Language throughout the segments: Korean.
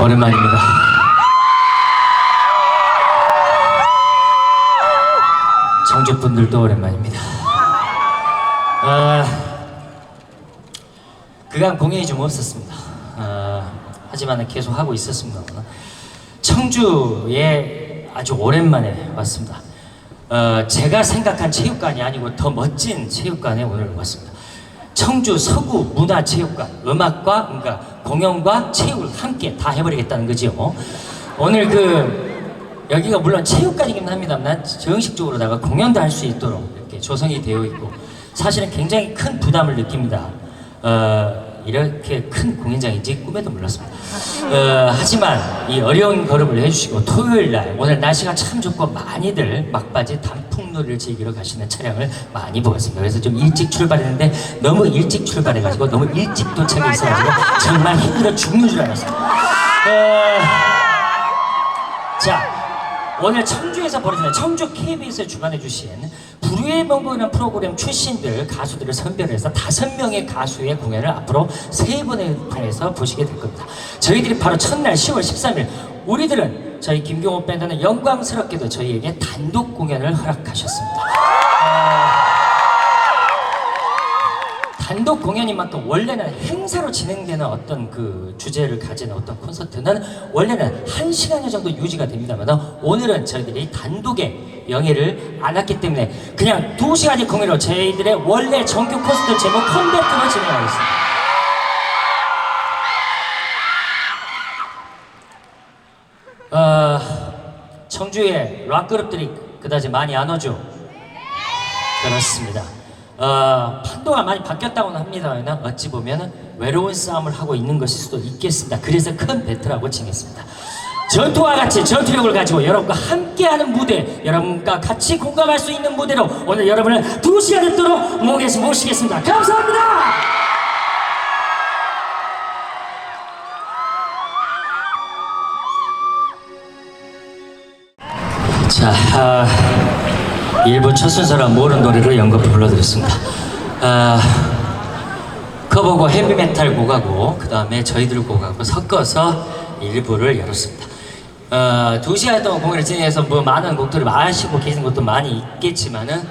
오랜만입니다. 청주 분들도 오랜만입니다. 아, 그간 공연이 좀 없었습니다. 아, 하지만 계속 하고 있었습니다. 청주에 아주 오랜만에 왔습니다. 어, 제가 생각한 체육관이 아니고 더 멋진 체육관에 오늘 왔습니다. 청주 서구 문화체육관 음악과 그러니까 공연과 체육을 함께 다 해버리겠다는 거지요. 오늘 그 여기가 물론 체육관이긴 합니다만 정식적으로다가 공연도 할 수 있도록 이렇게 조성이 되어 있고 사실은 굉장히 큰 부담을 느낍니다. 어, 이렇게 큰 공연장인지 꿈에도 몰랐습니다. 어, 하지만 이 어려운 걸음을 해주시고 토요일 날 오늘 날씨가 참 좋고 많이들 막바지 단풍 놀이를 즐기러 가시는 차량을 많이 보았습니다. 그래서 좀 일찍 출발했는데 너무 일찍 출발해가지고 너무 일찍 도착해 있어가지고 정말 힘들어 죽는 줄 알았어요. 어, 자, 오늘 청주에서 벌어지는 청주 KBS에 주관해 주신 불후의 명곡이라는 프로그램 출신들 가수들을 선별해서 다섯 명의 가수의 공연을 앞으로 세 번을 통해서 보시게 될 겁니다. 저희들이 바로 첫날 10월 13일 우리들은 저희 김경호 밴드는 영광스럽게도 저희에게 단독 공연을 허락하셨습니다. 단독 공연인 만큼 원래는 행사로 진행되는 어떤 그 주제를 가진 어떤 콘서트는 원래는 한 시간여 정도 유지가 됩니다만 오늘은 저희들이 단독의 영예를 안았기 때문에 그냥 두 시간의 공연으로 저희들의 원래 정규 콘서트 제목 컴백트로 진행하겠습니다. 어, 청주에 락 그룹들이 그다지 많이 안 오죠. 그렇습니다. 어, 판도가 많이 바뀌었다고는 합니다만 어찌 보면 외로운 싸움을 하고 있는 것일 수도 있겠습니다. 그래서 큰 배틀하고 칭했습니다. 전투와 같이 전투력을 가지고 여러분과 함께하는 무대, 여러분과 같이 공감할 수 있는 무대로 오늘 여러분을 두 시간 듣도록 모시겠- 모시겠습니다. 감사합니다. 아, 일부 첫 순서라 모르는 노래를 연극 불러드렸습니다. 아, 커버고 헤비메탈 곡하고 그 다음에 저희들 곡하고 섞어서 일부를 열었습니다. 어, 두 시간 동안 공연을 진행해서 뭐 많은 곡들을 마시고 계신 것도 많이 있겠지만은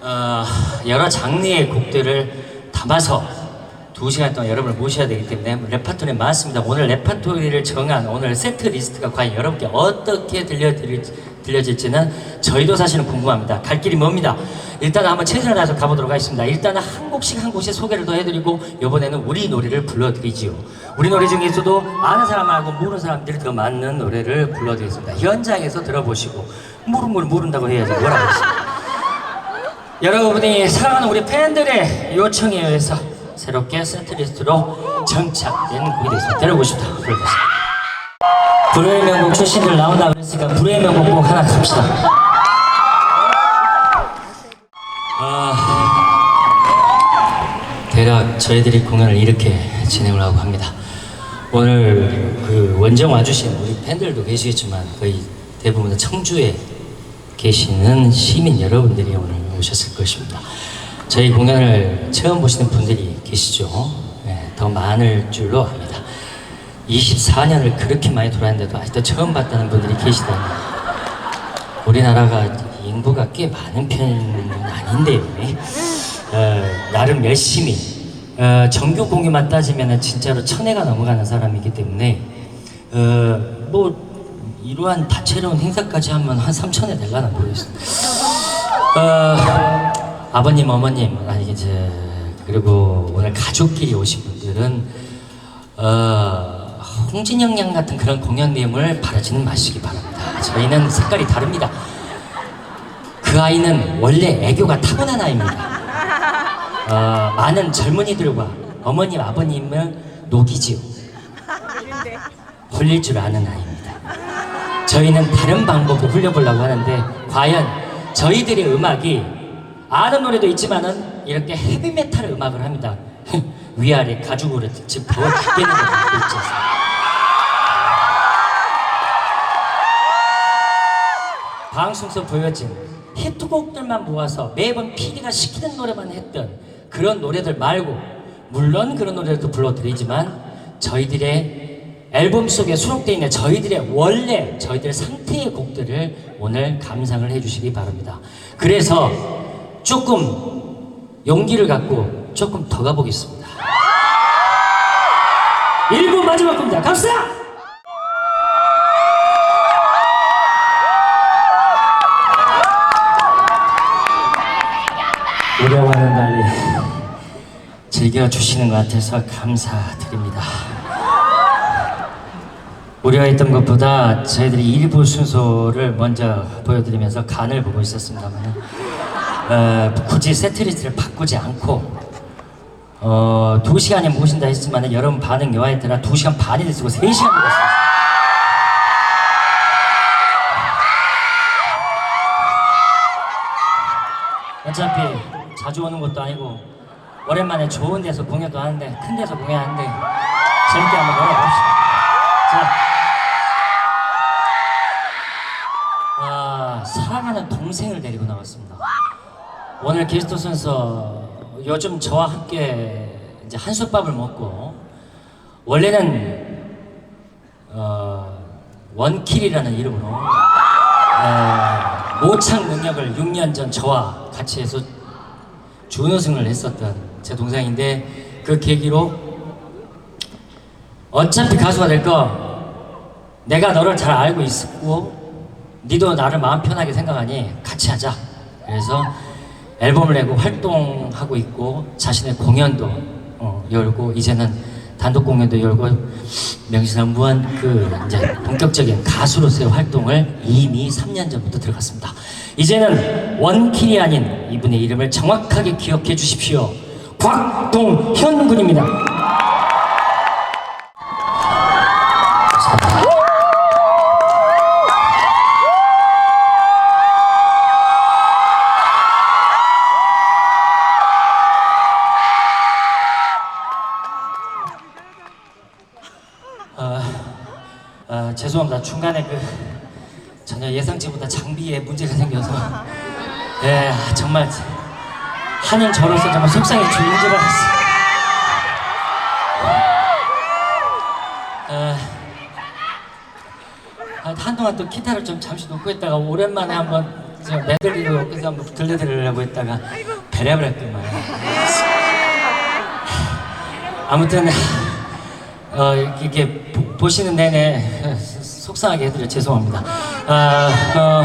어, 여러 장르의 곡들을 담아서 두 시간 동안 여러분을 모셔야 되기 때문에 레파토리 많습니다. 오늘 레파토리를 정한 오늘 세트 리스트가 과연 여러분께 어떻게 들려드릴, 들려질지는 저희도 사실은 궁금합니다. 갈 길이 멉니다. 일단 한번 최선을 다해서 가보도록 하겠습니다. 일단은 한 곡씩 한 곡씩 소개를 더 해드리고 이번에는 우리 노래를 불러드리지요. 우리 노래 중에서도 아는 사람하고 모르는 사람들이 더 많은 노래를 불러드리겠습니다. 현장에서 들어보시고 모르면 모른다고 해야지 뭐라고 했습니다. 여러분이 사랑하는 우리 팬들의 요청에 의해서 새롭게 세트리스트로 정착된 곡이 되겠습니다. 들어보고 싶다. 불러보겠습니다. 불후의 명곡 출신들 나온다 그랬으니까 불후의 명곡 꼭 하나 갑시다. 아, 대략 저희들이 공연을 이렇게 진행을 하고 합니다. 오늘 그 원정 와주신 우리 팬들도 계시겠지만 거의 대부분은 청주에 계시는 시민 여러분들이 오늘 오셨을 것입니다. 저희 공연을 처음 보시는 분들이 계시죠. 네, 더 많을 줄로 압니다. 24년을 그렇게 많이 돌았는데도 아직도 처음 봤다는 분들이 계시다니 우리나라가 인구가 꽤 많은 편은 아닌데요. 어, 나름 열심히 어, 정규 공유만 따지면 진짜로 천회가 넘어가는 사람이기 때문에 어, 뭐 이러한 다채로운 행사까지 하면 한 3천회 될라나 모르겠습니다. 어, 아버님, 어머님, 아니 이제 그리고 오늘 가족끼리 오신 분들은 어, 홍진영 양 같은 그런 공연 내용을 바라지는 마시기 바랍니다. 저희는 색깔이 다릅니다. 그 아이는 원래 애교가 타고난 아이입니다. 어, 많은 젊은이들과 어머님, 아버님을 녹이지요. 홀릴 줄 아는 아이입니다. 저희는 다른 방법으로 홀려보려고 하는데 과연 저희들의 음악이 아는 노래도 있지만은 이렇게 헤비메탈 음악을 합니다. 위아래 가죽으로 즉 더워 죽겠는 있지 않습니까? 방송에서 보여진 히트곡들만 모아서 매번 PD가 시키는 노래만 했던 그런 노래들 말고 물론 그런 노래도 불러드리지만 저희들의 앨범 속에 수록되어 있는 저희들의 원래 저희들의 상태의 곡들을 오늘 감상을 해주시기 바랍니다. 그래서 조금 용기를 갖고 조금 더 가보겠습니다. 1분 마지막 겁니다. 갑시다! 즐겨주시는 것 같아서 감사드립니다. 우려했던 것보다 저희들이 일부 순서를 먼저 보여드리면서 간을 보고 있었습니다만 어, 굳이 세트리스트를 바꾸지 않고 어, 2시간이 모신다 했지만 여러분 반응 여하에 따라 2시간 반이 쓰고 3시간 걸렸어요. 어차피 자주 오는 것도 아니고 오랜만에 좋은 데서 공연도 하는데 큰 데서 공연하는데 재밌게 한번 놀아봅시다. 자, 아, 사랑하는 동생을 데리고 나왔습니다. 오늘 게스트 순서 요즘 저와 함께 이제 한솥밥을 먹고 원래는 어, 원킬이라는 이름으로 어, 모창 능력을 6년 전 저와 같이 해서 준우승을 했었던 제 동생인데 그 계기로 어차피 가수가 될 거 내가 너를 잘 알고 있었고 니도 나를 마음 편하게 생각하니 같이 하자 그래서 앨범을 내고 활동하고 있고 자신의 공연도 어, 열고 이제는 단독 공연도 열고 명실상부한 그 이제 본격적인 가수로서의 활동을 이미 3년 전부터 들어갔습니다. 이제는 원킬이 아닌 이분의 이름을 정확하게 기억해 주십시오. 곽동현 군입니다. 아, 아, 죄송합니다. 중간에 그 전혀 예상치보다 장비에 문제가 생겨서 예, 아, 정말 하는 저로서 정말 속상해 죽는 줄 알았어요. 아, 아, 한동안 또 기타를 좀 잠시 놓고 있다가 오랜만에 한번 저 메들리로 여기서 한번 들려드리려고 했다가 했더만 아무튼 어, 이렇게 보- 보시는 내내 속상하게 해드려 죄송합니다. 어, 어,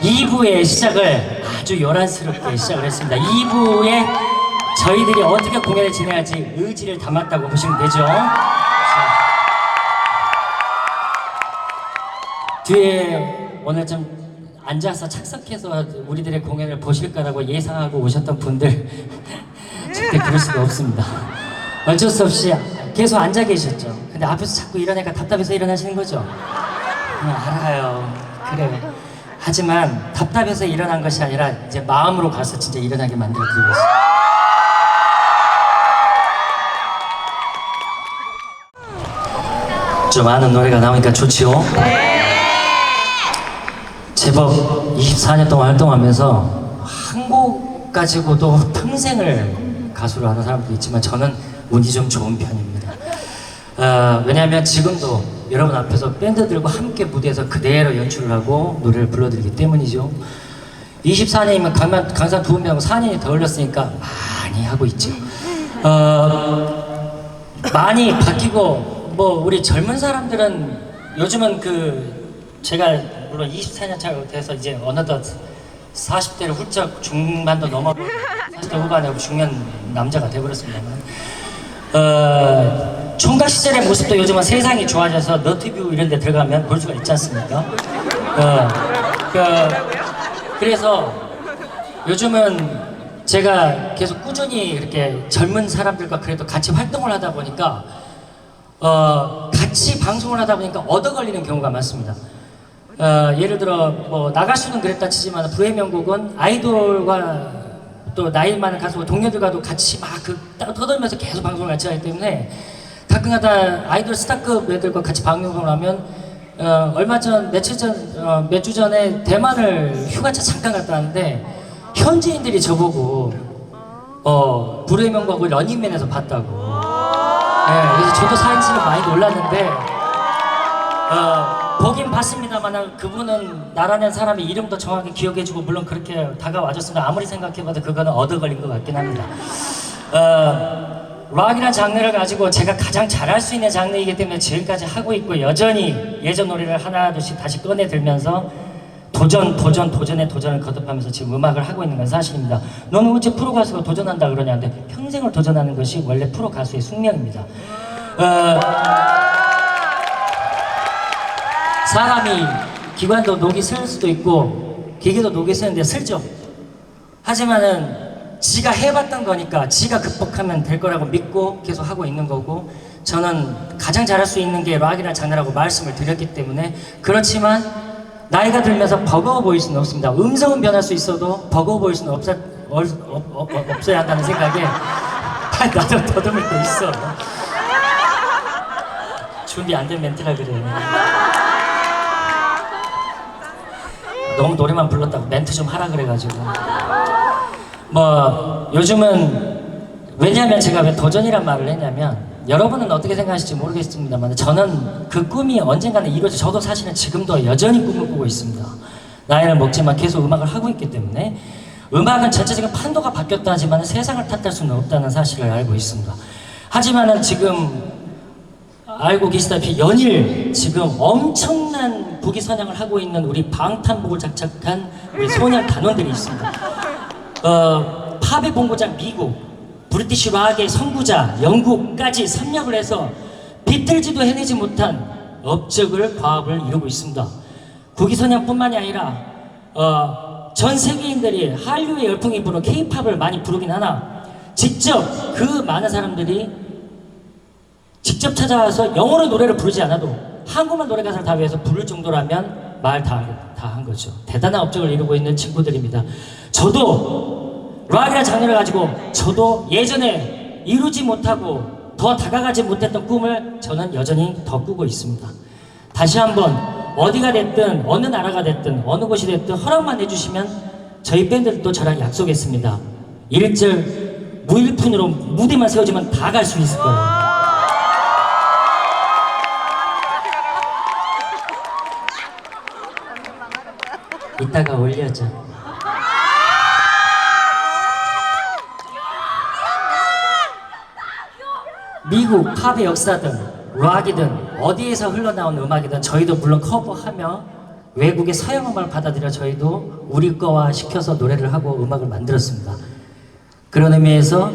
2부의 시작을 아주 요란스럽게 시작을 했습니다. 2부에 저희들이 어떻게 공연을 진행할지 의지를 담았다고 보시면 되죠. 자, 뒤에 오늘 좀 앉아서 착석해서 우리들의 공연을 보실 거라고 예상하고 오셨던 분들 절대 그럴 수가 없습니다. 어쩔 수 없이 계속 앉아 계셨죠. 근데 앞에서 자꾸 일어나니까 답답해서 일어나시는 거죠. 어, 알아요. 그래요. 하지만 답답해서 일어난 것이 아니라 이제 마음으로 가서 진짜 일어나게 만들어 드리고 있어요. 좀 아는 노래가 나오니까 좋지요? 제법 24년 동안 활동하면서 한 곡 가지고도 평생을 가수로 하는 사람도 있지만 저는 운이 좀 좋은 편입니다. 어, 왜냐하면 지금도 여러분 앞에서 밴드들과 함께 무대에서 그대로 연출을 하고 노래를 불러드리기 때문이죠. 24년이면 강산, 강산 두분명 4년이 더 흘렀으니까 많이 하고 있죠. 어, 많이 바뀌고 뭐 우리 젊은 사람들은 요즘은 그 제가 물론 24년 차가 돼서 이제 어느덧 40대를 훌쩍 중반도 넘어 40대 후반에 중년 남자가 되어버렸습니다만 어, 총각 시절의 모습도 요즘은 세상이 좋아져서 너튜브 이런 데 들어가면 볼 수가 있지 않습니까? 어, 그, 그래서 요즘은 제가 계속 꾸준히 이렇게 젊은 사람들과 그래도 같이 활동을 하다 보니까 어, 같이 방송을 하다 보니까 얻어 걸리는 경우가 많습니다. 어, 예를 들어 뭐 나가수는 그랬다 치지만 부의 명곡은 아이돌과 또 나이 많은 가수 동료들과도 같이 막 그 떠들면서 계속 방송을 같이 하기 때문에 가끔가다 아이돌 스타급 애들과 같이 방송을 하면 어, 얼마 전 며칠 전 어, 몇주 전에 대만을 휴가차 잠깐 갔다 왔는데 현지인들이 저보고 어 불의 명곡을 러닝맨에서 봤다고 네, 그래서 저도 찍어 많이 놀랐는데 어, 보긴 봤습니다만 그분은 나라는 사람의 이름도 정확히 기억해주고 물론 그렇게 다가와줬습니다. 아무리 생각해봐도 그거는 얻어 걸린 것 같긴 합니다. 어, 락이라는 장르를 가지고 제가 가장 잘할 수 있는 장르이기 때문에 지금까지 하고 있고 여전히 예전 노래를 하나둘씩 다시 꺼내 들면서 도전, 도전, 도전에 도전을 거듭하면서 지금 음악을 하고 있는 건 사실입니다. 너는 어째 프로 가수가 도전한다 그러냐는데 평생을 도전하는 것이 원래 프로 가수의 숙명입니다. 어, 사람이 기관도 녹이 슬 수도 있고 기계도 녹이 쓰는데 슬죠. 하지만은 지가 해봤던 거니까 지가 극복하면 될 거라고 믿고 계속 하고 있는 거고 저는 가장 잘할 수 있는 게 락이라는 장르라고 말씀을 드렸기 때문에 그렇지만 나이가 들면서 버거워 보일 수는 없습니다. 음성은 변할 수 있어도 버거워 보일 수는 없어, 얼, 없, 없, 없, 없어야 한다는 생각에 나도 더듬을 때 있어. 준비 안 된 멘트라 그래. 너무 노래만 불렀다고 멘트 좀 하라 그래가지고 뭐 요즘은 왜냐하면 제가 왜 도전이란 말을 했냐면 여러분은 어떻게 생각하실지 모르겠습니다만 저는 그 꿈이 언젠가는 이루어져. 저도 사실은 지금도 여전히 꿈을 꾸고 있습니다. 나이를 먹지만 계속 음악을 하고 있기 때문에 음악은 전체적인 판도가 바뀌었다 하지만 세상을 탓할 수는 없다는 사실을 알고 있습니다. 하지만은 지금 알고 계시다시피 연일 지금 엄청난 부기 선양을 하고 있는 우리 방탄복을 장착한 우리 소년 단원들이 있습니다. 어, 팝의 본고장 미국, 브리티시 락의 선구자 영국까지 섭렵을 해서 비틀지도 해내지 못한 업적을 과업을 이루고 있습니다. 국기 선양뿐만이 아니라 어, 전 세계인들이 한류의 열풍이 부는 K-팝을 많이 부르긴 하나 직접 그 많은 사람들이 직접 찾아와서 영어로 노래를 부르지 않아도 한국말 노래 가사를 다 외워서 부를 정도라면 말다다한 거죠. 대단한 업적을 이루고 있는 친구들입니다. 저도 락이라는 장르를 가지고 저도 예전에 이루지 못하고 더 다가가지 못했던 꿈을 저는 여전히 더 꾸고 있습니다. 다시 한번 어디가 됐든 어느 나라가 됐든 어느 곳이 됐든 허락만 해주시면 저희 밴드도 저랑 약속했습니다. 일절 무일푼으로 무대만 세워주면 다 갈 수 있을 거예요. 이따가 올려줘. 미국 팝의 역사든 락이든 어디에서 흘러나온 음악이든 저희도 물론 커버하며 외국의 서양 음악을 받아들여 저희도 우리 거와 시켜서 노래를 하고 음악을 만들었습니다. 그런 의미에서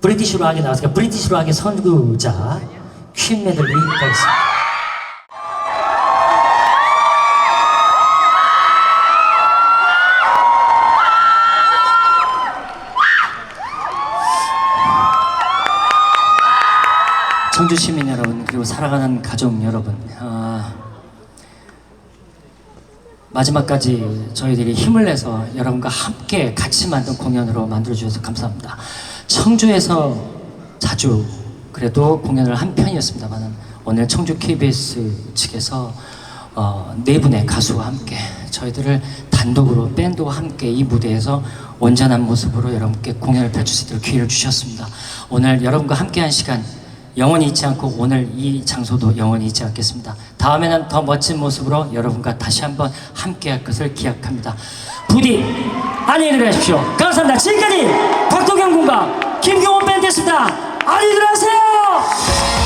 브리티시 락이 나왔으니까 브리티시 락의 선구자 퀸 메들리 가겠습니다. 청주 시민 여러분 그리고 사랑하는 가족 여러분 아, 마지막까지 저희들이 힘을 내서 여러분과 함께 같이 만든 공연으로 만들어 주셔서 감사합니다. 청주에서 자주 그래도 공연을 한 편이었습니다만 오늘 청주 KBS 측에서 어, 네 분의 가수와 함께 저희들을 단독으로 밴드와 함께 이 무대에서 온전한 모습으로 여러분께 공연을 펼칠 수 있도록 기회를 주셨습니다. 오늘 여러분과 함께한 시간 영원히 잊지 않고 오늘 이 장소도 영원히 잊지 않겠습니다. 다음에는 더 멋진 모습으로 여러분과 다시 한번 함께할 것을 기약합니다. 부디 안녕히 들으십시오. 감사합니다. 지금까지 박도경 군과 김경원 밴드였습니다. 안녕히 들으세요.